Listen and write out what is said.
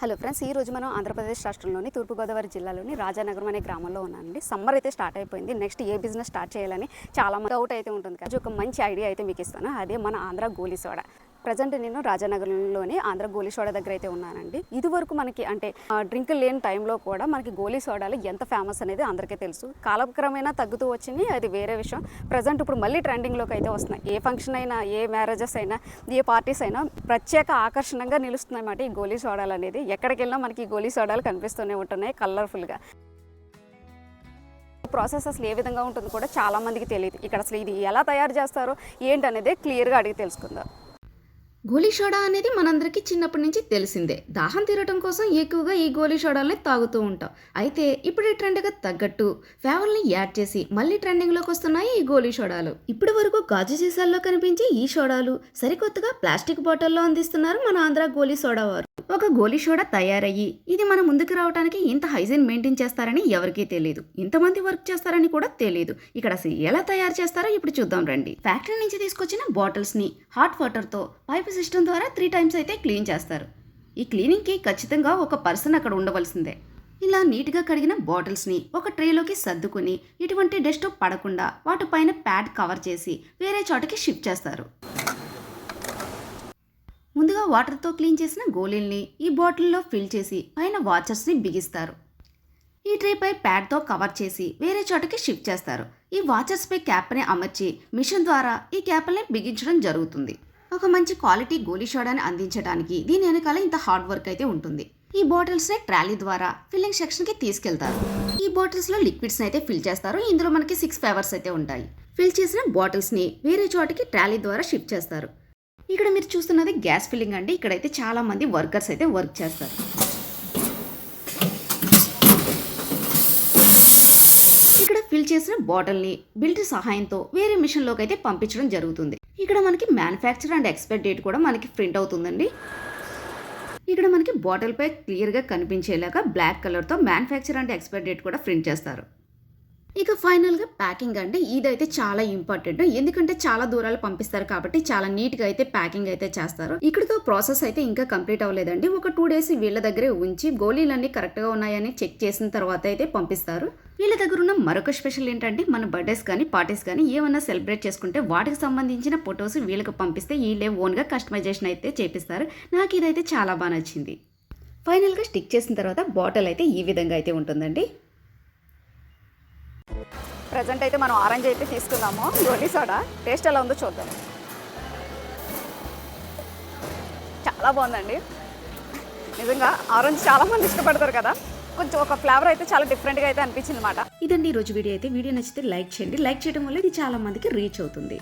Hello friends ఈ రోజు మనం ఆంధ్రప్రదేశ్ రాష్ట్రంలోని తూర్పుగోదావరి జిల్లాలోని రాజానగరం అనే గ్రామంలో ఉన్నానండి. సమ్మర్ అయితే స్టార్ట్ అయిపోయింది. నెక్స్ట్ ఏ బిజినెస్ స్టార్ట్ చేయాలని చాలా మంది డౌట్ అయితే ఉంటుంది. కదా ఒక మంచి ఐడియా అయితే మీకు ఇస్తాను. అదే మన ఆంధ్ర గోలీ సోడా ప్రజెంట్ నేను రాజానగరంలోని ఆంధ్ర గోలీ సోడా దగ్గర అయితే ఉన్నానండి. ఇది వరకు మనకి అంటే డ్రింక్ లేని టైంలో కూడా మనకి గోలీ సోడాలు ఎంత ఫేమస్ అనేది అందరికీ తెలుసు. కాలక్రమేణా తగ్గుతూ వచ్చింది అది వేరే విషయం. ప్రజెంట్ ఇప్పుడు మళ్ళీ ట్రెండింగ్లోకి అయితే వస్తున్నాయి. ఏ ఫంక్షన్ అయినా ఏ మ్యారేజెస్ అయినా ఏ పార్టీస్ అయినా ప్రత్యేక ఆకర్షణంగా నిలుస్తున్నాయి అన్నమాట ఈ గోలీ సోడాలు అనేది. ఎక్కడికి వెళ్ళినా మనకి ఈ గోలీ సోడాలు కనిపిస్తూనే ఉంటున్నాయి కలర్ఫుల్గా. ప్రాసెస్ అసలు ఏ విధంగా ఉంటుందో కూడా చాలామందికి తెలియదు ఇక్కడ అసలు ఇది ఎలా తయారు చేస్తారో ఏంటి అనేది క్లియర్గా అడిగి తెలుసుకుందాం. గోలీ సోడా అనేది మనందరికీ చిన్నప్పటి నుంచి తెలిసిందే. దాహం తీరటం కోసం ఎక్కువగా ఈ గోలీ సోడాలని తాగుతూ ఉంటాం. అయితే ఇప్పుడు ఈ ట్రెండ్గా తగ్గట్టు ఫ్లేవర్ని యాడ్ చేసి మళ్ళీ ట్రెండింగ్లోకి వస్తున్నాయి ఈ గోలీ సోడాలు ఇప్పటి వరకు గాజు సీసాల్లో కనిపించే ఈ సోడాలు సరికొత్తగా ప్లాస్టిక్ బాటిల్లో అందిస్తున్నారు మన ఆంధ్ర గోలీ సోడా వారు. ఒక గోలీ షోడా తయారయ్యి ఇది మన ముందుకు రావడానికి ఇంత హైజీన్ మెయింటైన్ చేస్తారని ఎవరికీ తెలియదు ఇంతమంది వర్క్ చేస్తారని కూడా తెలియదు ఇక్కడ అసలు ఎలా తయారు చేస్తారో ఇప్పుడు చూద్దాం రండి. ఫ్యాక్టరీ నుంచి తీసుకొచ్చిన బాటిల్స్ని హాట్ వాటర్తో పైప్ సిస్టమ్ ద్వారా త్రీ టైమ్స్ అయితే క్లీన్ చేస్తారు. ఈ క్లీనింగ్కి ఖచ్చితంగా ఒక పర్సన్ అక్కడ ఉండవలసిందే. ఇలా నీట్గా కడిగిన బాటిల్స్ని ఒక ట్రేలోకి సర్దుకుని ఇటువంటి డస్ట్ పడకుండా వాటిపైన ప్యాడ్ కవర్ చేసి వేరే చోటకి షిఫ్ట్ చేస్తారు. ముందుగా వాటర్తో క్లీన్ చేసిన గోళీల్ని ఈ బాటిల్లో ఫిల్ చేసి పైన వాచర్స్ని బిగిస్తారు. ఈ ట్రేపై ప్యాడ్తో కవర్ చేసి వేరే చోటకి షిఫ్ట్ చేస్తారు. ఈ వాచర్స్పై క్యాప్ని అమర్చి మిషన్ ద్వారా ఈ క్యాప్ని బిగించడం జరుగుతుంది. ఒక మంచి క్వాలిటీ గోలీ షోడాని అందించడానికి దీని వెనకాల ఇంత హార్డ్ వర్క్ అయితే ఉంటుంది. ఈ బాటిల్స్ని ట్రాలీ ద్వారా ఫిల్లింగ్ సెక్షన్కి తీసుకెళ్తారు. ఈ బాటిల్స్లో లిక్విడ్స్ అయితే ఫిల్ చేస్తారు. ఇందులో మనకి సిక్స్ ఫ్లేవర్స్ అయితే ఉంటాయి. ఫిల్ చేసిన బాటిల్స్ని వేరే చోటకి ట్రాలీ ద్వారా షిఫ్ట్ చేస్తారు. ఇక్కడ మీరు చూస్తున్నది గ్యాస్ ఫిల్లింగ్ అండి. ఇక్కడైతే చాలా మంది వర్కర్స్ అయితే వర్క్ చేస్తారు. ఇక్కడ ఫిల్ చేసిన బాటిల్ని బిల్ట్ సహాయంతో వేరే మిషన్లోకి అయితే పంపించడం జరుగుతుంది. ఇక్కడ మనకి మ్యానుఫ్యాక్చర్ అండ్ ఎక్స్పైర్ డేట్ కూడా మనకి ప్రింట్ అవుతుందండి. ఇక్కడ మనకి బాటిల్పై క్లియర్గా కనిపించేలాగా బ్లాక్ కలర్తో మ్యానుఫ్యాక్చర్ అండ్ ఎక్స్పైర్ డేట్ కూడా ప్రింట్ చేస్తారు. ఇక ఫైనల్గా ప్యాకింగ్ అంటే ఇదైతే చాలా ఇంపార్టెంట్. ఎందుకంటే చాలా దూరాలు పంపిస్తారు కాబట్టి చాలా నీట్గా అయితే ప్యాకింగ్ అయితే చేస్తారు. ఇక్కడితో ప్రాసెస్ అయితే ఇంకా కంప్లీట్ అవ్వలేదండి. ఒక టూ డేస్ వీళ్ళ దగ్గరే ఉంచి గోళీలన్నీ కరెక్ట్గా ఉన్నాయని చెక్ చేసిన తర్వాత అయితే పంపిస్తారు. వీళ్ళ దగ్గర ఉన్న మరొక స్పెషల్ ఏంటంటే మన బర్త్డేస్ కానీ పార్టీస్ కానీ ఏమన్నా సెలబ్రేట్ చేసుకుంటే వాటికి సంబంధించిన ఫొటోస్ వీళ్ళకి పంపిస్తే వీళ్ళే ఓన్గా కస్టమైజేషన్ అయితే చేపిస్తారు. నాకు ఇదైతే చాలా బాగా నచ్చింది. ఫైనల్గా స్టిక్ చేసిన తర్వాత బాటిల్ అయితే ఈ విధంగా అయితే ఉంటుందండి. ప్రజెంట్ అయితే మనం ఆరెంజ్ అయితే తీసుకున్నాము గోలీ సోడా. టేస్ట్ ఎలా ఉందో చూద్దాం. చాలా బాగుందండి. నిజంగా ఆరెంజ్ చాలా మంది ఇష్టపడతారు కదా. కొంచెం ఒక ఫ్లేవర్ అయితే చాలా డిఫరెంట్గా అయితే అనిపించింది అనమాట ఇదండి ఈ రోజు వీడియో అయితే. వీడియో నచ్చితే లైక్ చేయండి. లైక్ చేయడం వల్ల ఇది చాలా మందికి రీచ్ అవుతుంది.